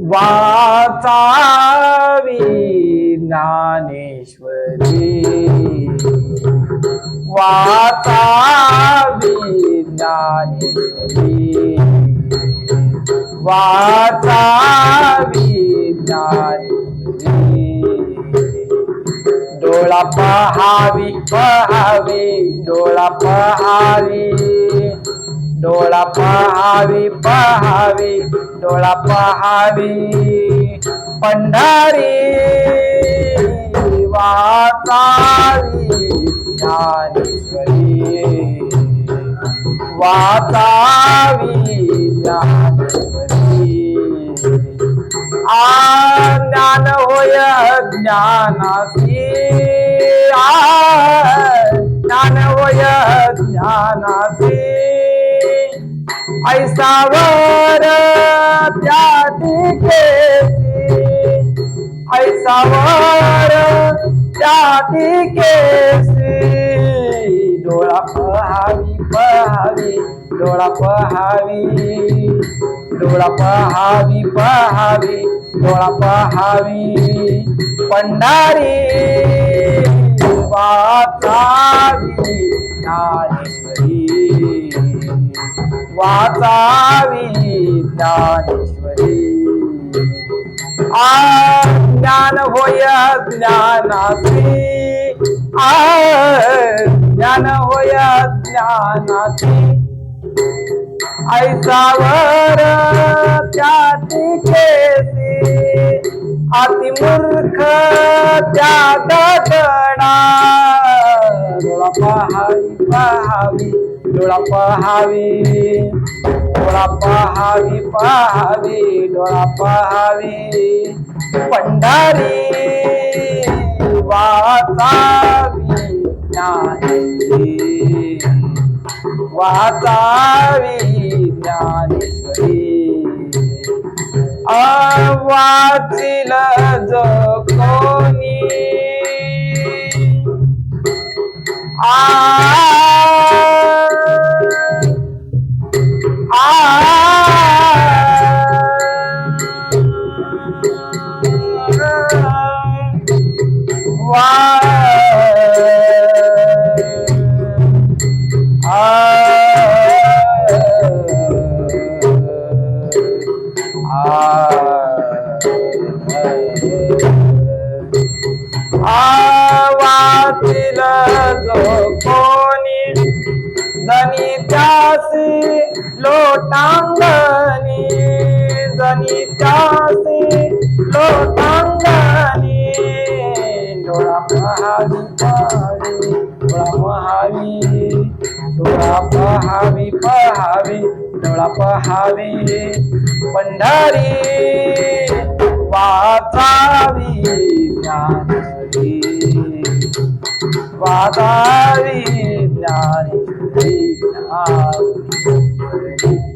वाचावी ज्ञानेश्वरी. वाचावी ज्ञानेश्वरी. वाचावी ज्ञानेश्वरी. डोळा पहावी पहावी डोळा पहावी. डोळा पहावी पहावी डोळा पहावी. पंढारी वाचावी ज्ञानेश्वरी. वाचावी ज्ञानेश्वरी. आ ज्ञान होय ज्ञानासी आ ऐसावर त्या केसी ऐसावर त्या केसी डोळा पहावी पहावी डोळा पहावी. डोळा पहावी पहावी डोळा पहावी. पंढारी वाचावी वाचावी ज्ञानेश्वरी. आ ज्ञान होय ज्ञानासी आ ज्ञान होय ज्ञानासी ऐसावर त्या टिकेसी अतिमूर्ख त्या दडणा पहावी पहावी. डोळा पहावी डोळा पहावी पहावी. डोळा पहावी पंढारी वाचावी ज्ञानेश्वरी वाचावी ज्ञानेश्वरी अवाचिल जो कोणी. आ आवातील जो कोणी जनी लोटांगणी जनी त्यासी लोटांगणी डोळा पहावी पहावी डोळा पहावी डोळा पहावी पहावी डोळा पहावी. पंढरी वाचावी ज्ञानेश्वरी वाचावी ज्ञानेश्वरी. ज्ञानेश्वरी ज्ञान